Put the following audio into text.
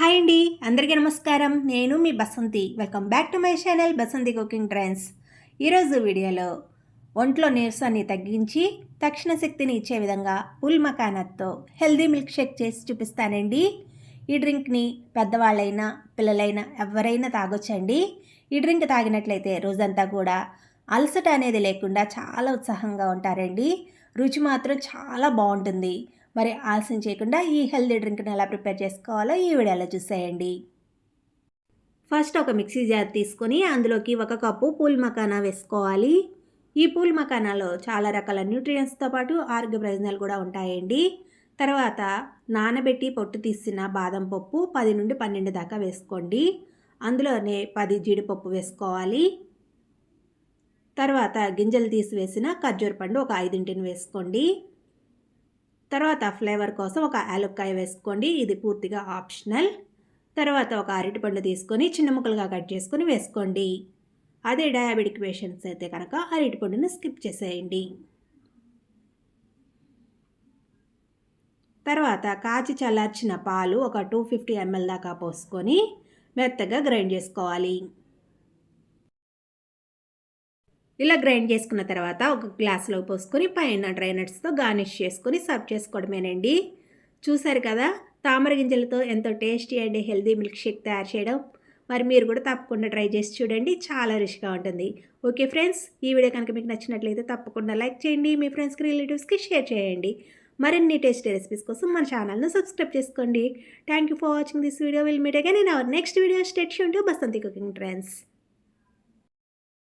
Hi అండి అందరికీ నమస్కారం. నేను మీ Basanti. Welcome back to my channel Basanti cooking trends ఈరోజు వీడియోలో ఒంట్లో నీరసాన్ని తగ్గించి తక్షణ శక్తిని ఇచ్చే విధంగా ఉల్ మకానత్తో హెల్దీ మిల్క్ షేక్ చేసి చూపిస్తానండి. ఈ డ్రింక్ని పెద్దవాళ్ళైనా పిల్లలైనా ఎవరైనా తాగొచ్చండి. ఈ డ్రింక్ తాగినట్లయితే రోజంతా కూడా అలసట అనేది లేకుండా చాలా ఉత్సాహంగా ఉంటారండి. రుచి మాత్రం చాలా బాగుంటుంది. మరి ఆలస్యం చేయకుండా ఈ హెల్దీ డ్రింక్ని ఎలా ప్రిపేర్ చేసుకోవాలో ఈ వీడియోలో చూసేయండి. ఫస్ట్ ఒక మిక్సీ జార్ తీసుకొని అందులోకి ఒక కప్పు పూల్ మకానా వేసుకోవాలి. ఈ పూల్ మకానాలో చాలా రకాల న్యూట్రియంట్స్తో పాటు ఆరోగ్య ప్రయోజనాలు కూడా ఉంటాయండి. తర్వాత నానబెట్టి పొట్టు తీసిన బాదం పప్పు పది నుండి పన్నెండు దాకా వేసుకోండి. అందులోనే పది జీడిపప్పు వేసుకోవాలి. తర్వాత గింజలు తీసి వేసిన ఖర్జూర పండు ఒక ఐదింటిని వేసుకోండి. తర్వాత ఫ్లేవర్ కోసం ఒక యాలక్కాయ వేసుకోండి. ఇది పూర్తిగా ఆప్షనల్. తర్వాత ఒక అరటిపండు తీసుకొని చిన్న ముక్కలుగా కట్ చేసుకొని వేసుకోండి. అదే డయాబెటిక్ పేషెంట్స్ అయితే కనుక అరటిపండును స్కిప్ చేసేయండి. తర్వాత కాచి చల్లార్చిన పాలు ఒక టూ ఫిఫ్టీ ఎంఎల్ దాకా పోసుకొని మెత్తగా గ్రైండ్ చేసుకోవాలి. ఇలా గ్రైండ్ చేసుకున్న తర్వాత ఒక గ్లాస్లో పోసుకొని పైన డ్రై నట్స్తో గార్నిష్ చేసుకొని సర్వ్ చేసుకోవడమేనండి. చూసారు కదా తామర గింజలతో ఎంతో tasty and healthy milk shake తయారు చేయడం. మరి మీరు కూడా తప్పకుండా ట్రై చేసి చూడండి చాలా రుచిగా ఉంటుంది. ఓకే ఫ్రెండ్స్ ఈ వీడియో కనుక మీకు నచ్చినట్లయితే తప్పకుండా లైక్ చేయండి మీ ఫ్రెండ్స్కి రిలేటివ్స్కి షేర్ చేయండి. మరిన్ని టేస్టీ రెసిపీస్ కోసం మన ఛానల్ను సబ్స్క్రైబ్ చేసుకోండి. Thank you for watching this video. Will meet again in our next video state to Basanti cooking trends